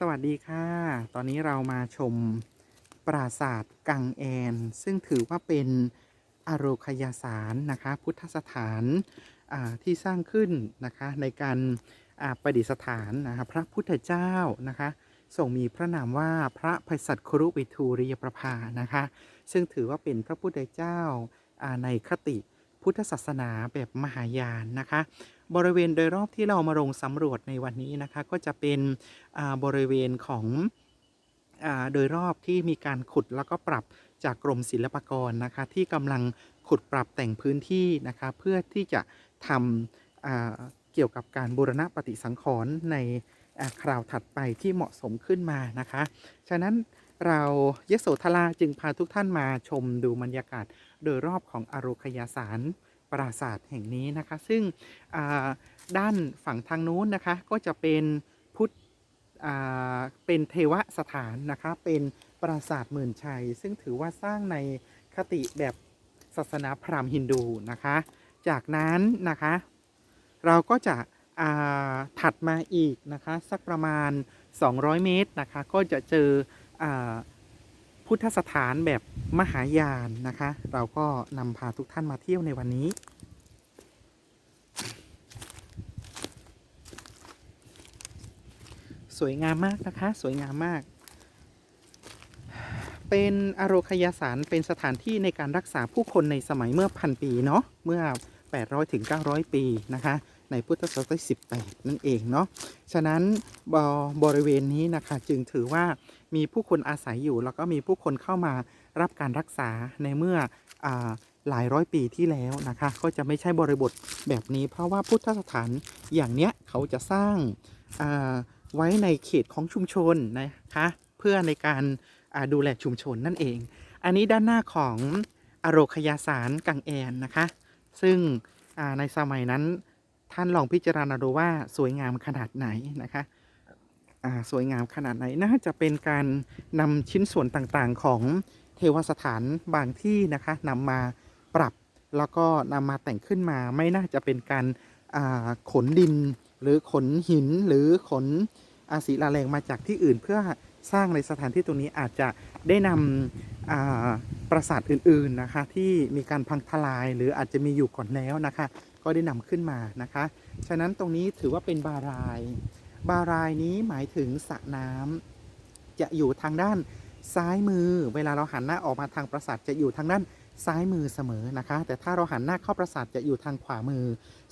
สวัสดีค่ะ ตอนนี้เรามาชมปราสาทกังแอน ซึ่งถือว่าเป็นอโรคยาสารนะคะ พุทธสถานาที่สร้างขึ้นนะคะในการาประดิษฐานนะคะพระพุทธเจ้านะคะทรงมีพระนามว่าพระภัยสัตครุวิทูริยประภานะคะ ซึ่งถือว่าเป็นพระพุทธเจ้าาในคติ พุทธศาสนาแบบมหายานนะคะ บริเวณโดยรอบที่เรามาลงสำรวจในวันนี้นะคะ ก็จะเป็นบริเวณของอโดยรอบที่มีการขุดแล้วก็ปรับจากกรมศิลปากรนะคะ ที่กำลังขุดปรับแต่งพื้นที่นะคะ เพื่อที่จะทำเกี่ยวกับการบูรณะปฏิสังขรณ์ในคราวถัดไปที่เหมาะสมขึ้นมานะคะ ฉะนั้นเรายโสธราจึงพาทุกท่านมาชมดูบรรยากาศโดยรอบของอโรคยาสาร ปราสาทแห่งนี้นะคะ ซึ่งด้านฝั่งทางนู้นนะคะ ก็จะเป็นพุทธเป็นเทวสถานนะคะ เป็นปราสาทหมื่นชัย ซึ่งถือว่าสร้างในคติแบบศาสนาพราหมณ์ฮินดูนะคะ จากนั้นนะคะ เราก็จะถัดมาอีกนะคะ สักประมาณ 200 เมตรนะคะ ก็จะเจออ พุทธสถานแบบมหายานนะคะ เราก็นำพาทุกท่านมาเที่ยวในวันนี้ สวยงามมากนะคะ สวยงามมาก เป็นอโรคยาสารเป็นสถานที่ในการรักษาผู้คนในสมัยเมื่อพันปีเนาะเมื่อ 800ถึง900 ปีนะคะ ในพุทธศตวรรษที่18 นั่นเองเนาะฉะนั้นบบริเวณนี้นะคะจึงถือว่า มีผู้คนอาศัยอยู่ แล้วก็มีผู้คนเข้ามารับการรักษาในเมื่ออาหลายร้อยปีที่แล้วนะคะ ก็จะไม่ใช่บริบทแบบนี้ เพราะว่าพุทธสถานอย่างเนี้ยเขาจะสร้างาไว้ในเขตของชุมชนนะคะ เพื่อในการาดูแลชุมชนนั่นเอง อันนี้ด้านหน้าของอโรคยาสารกังแอนนะคะ ซึ่งในสมัยนั้นท่านลองพิจารณาดูว่าสวยงามขนาดไหนนะคะ สวยงามขนาดไหนน่าจะเป็นการนำชิ้นส่วนต่างๆ ของเทวสถานบางที่นะคะนำมาปรับแล้วก็นำมาแต่งขึ้นมาไม่น่าจะเป็นการขนดิน หรือขนหินหรือขนอาศิลาแรงมาจากที่อื่นเพื่อสร้างในสถานที่ตรงนี้อาจจะได้นำอ่าปราสาทอื่นๆนะคะที่มีการพังทลายหรืออาจจะมีอยู่ก่อนแล้วนะคะ ก็ได้นำขึ้นมานะคะ ฉะนั้นตรงนี้ถือว่าเป็นบาราย บารายนี้หมายถึงสระน้ำจะอยู่ทางด้านซ้ายมือ เวลาเราหันหน้าออกมาทางปราสาทจะอยู่ทางด้านซ้ายมือเสมอนะคะ แต่ถ้าเราหันหน้าเข้าปราสาทจะอยู่ทางขวามือ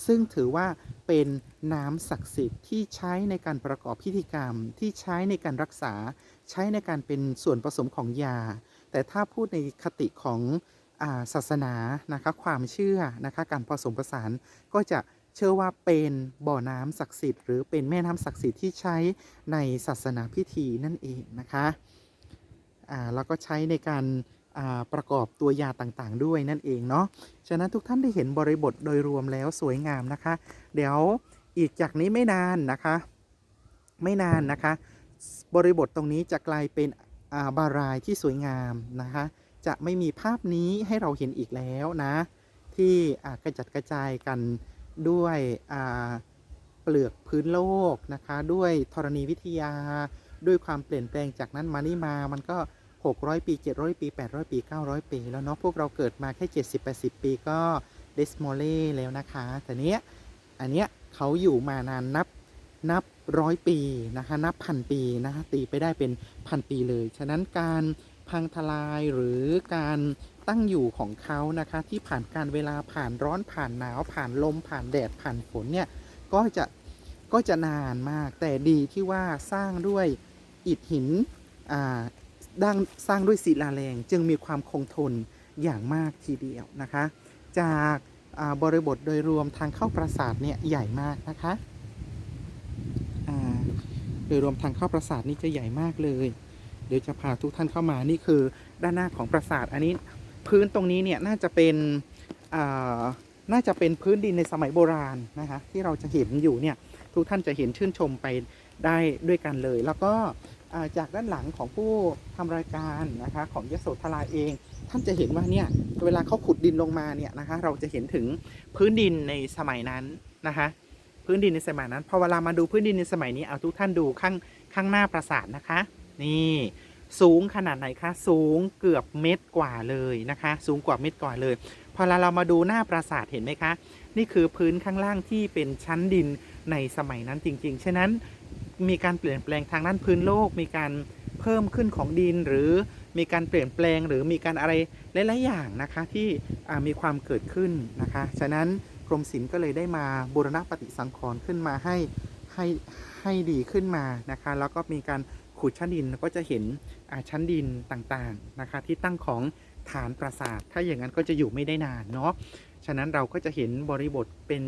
ซึ่งถือว่าเป็นน้ำศักดิ์สิทธิ์ที่ใช้ในการประกอบพิธีกรรม ที่ใช้ในการรักษา ใช้ในการเป็นส่วนผสมของยา แต่ถ้าพูดในคติของาศาสนานะคะความเชื่อนะคะการผสมผสานก็จะ เชื่อว่าเป็นบ่อน้ำศักดิ์สิทธิ์หรือเป็นแม่น้ำศักดิ์สิทธิ์ที่ใช้ในศาสนาพิธีนั่นเองนะคะอ่าแล้วก็ใช้ในการประกอบตัวยาต่างๆ ด้วยนั่นเองเนาะ ฉะนั้นทุกท่านได้เห็นบริบทโดยรวมแล้วสวยงามนะคะ เดี๋ยวอีกจากนี้ไม่นานนะคะ ไม่นานนะคะ บริบทตรงนี้จะกลายเป็นาบารายที่สวยงามนะคะ จะไม่มีภาพนี้ให้เราเห็นอีกแล้วนะ ที่กระจัดกระจายกัน ด้วยเปลือกพื้นโลกนะคะ ด้วยธรณีวิทยา ด้วยความเปลี่ยนแปลงจากนั้นมานี่มามันก็ 600 ปี 700 ปี 800 ปี 900 ปี แล้วเนาะพวกเราเกิดมาแค่ 70-80 ปีก็เดสโมเล่แล้วนะคะ แต่เนี้ยอันเนี้ยเขาอยู่มานานนับนับร้อยปีนะคะ นับพันปีนะคะตีไปได้เป็นพันปีเลย ฉะนั้นการพังทลายหรือการ ตั้งอยู่ของเขานะคะที่ผ่านการเวลาผ่านร้อนผ่านหนาวผ่านลมผ่านแดดผ่านฝนเนี่ยก็จะก็จะนานมาก แต่ดีที่ว่าสร้างด้วยอิฐหินอ่าดังสร้างด้วยศิลาแรงจึงมีความคงทนอย่างมากทีเดียวนะคะ จากาบริบทโดยรวมทางเข้าปราสาทเนี่ยใหญ่มากนะคะโดยรวมทางเข้าปราสาทนี่จะใหญ่มากเลย เดี๋ยวจะพาทุกท่านเข้ามานี่คือด้านหน้าของปราสาทอันนี้ พื้นตรงนี้เนี่ยน่าจะเป็นน่าจะเป็นพื้นดินในสมัยโบราณนะคะที่เราจะเห็นอยู่เนี่ยทุกท่านจะเห็นชื่นชมไปได้ด้วยกันเลย แล้วก็จากด้านหลังของผู้ทำรายการนะคะของยโสธราเอง ท่านจะเห็นว่าเนี่ยเวลาเขาขุดดินลงมาเนี่ยนะคะเราจะเห็นถึงพื้นดินในสมัยนั้นนะคะพื้นดินในสมัยนั้นพอเวลามาดูพื้นดินในสมัยนี้เอาทุกท่านดูข้างข้างหน้าปราสาทนะคะ นี่ สูงขนาดไหนคะ สูงเกือบเมตรกว่าเลยนะคะ สูงกว่าเมตรกว่าเลย พอเราเรามาดูหน้าปราสาทเห็นไหมคะ นี่คือพื้นข้างล่างที่เป็นชั้นดินในสมัยนั้นจริง ๆ ฉะนั้นมีการเปลี่ยนแปลงทางด้านพื้นโลก มีการเพิ่มขึ้นของดินหรือมีการเปลี่ยนแปลงหรือมีการอะไรหลายๆอย่างนะคะที่มีความเกิดขึ้นนะคะ ฉะนั้นกรมศิลป์ก็เลยได้มาบูรณะปฏิสังขรณ์ขึ้นมาให้ให้ให้ดีขึ้นมานะคะ แล้วก็มีการ ขุดชั้นดินก็จะเห็นชั้นดินต่างๆนะคะที่ตั้งของฐานปราสาท ถ้าอย่างนั้นก็จะอยู่ไม่ได้นานเนาะฉะนั้นเราก็จะเห็นบริบทเป็น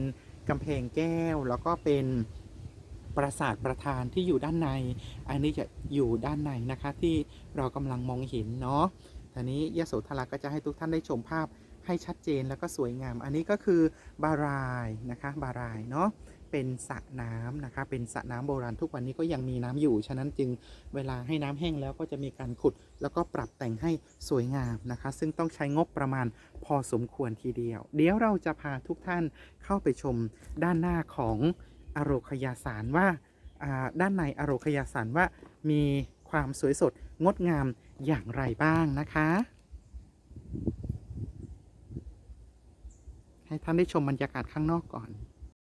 กำแพงแก้ว แล้วก็เป็นปราสาทประธานที่อยู่ด้านใน อันนี้จะอยู่ด้านในนะคะที่เรากำลังมองเห็นเนาะทีนี้ยโสธราก็จะให้ทุกท่านได้ชมภาพให้ชัดเจนแล้วก็สวยงาม อันนี้ก็คือบารายนะคะบารายเนาะ เป็นสระน้ำนะคะ เป็นสระน้ำโบราณทุกวันนี้ก็ยังมีน้ำอยู่ ฉะนั้นจึงเวลาให้น้ำแห้งแล้วก็จะมีการขุด แล้วก็ปรับแต่งให้สวยงามนะคะ ซึ่งต้องใช้งบประมาณพอสมควรทีเดียว เดี๋ยวเราจะพาทุกท่านเข้าไปชมด้านหน้าของอโรคยาสารว่าอ่าด้านในอโรคยาสารว่ามีความสวยสดงดงามอย่างไรบ้างนะคะ ให้ท่านได้ชมบรรยากาศข้างนอกก่อน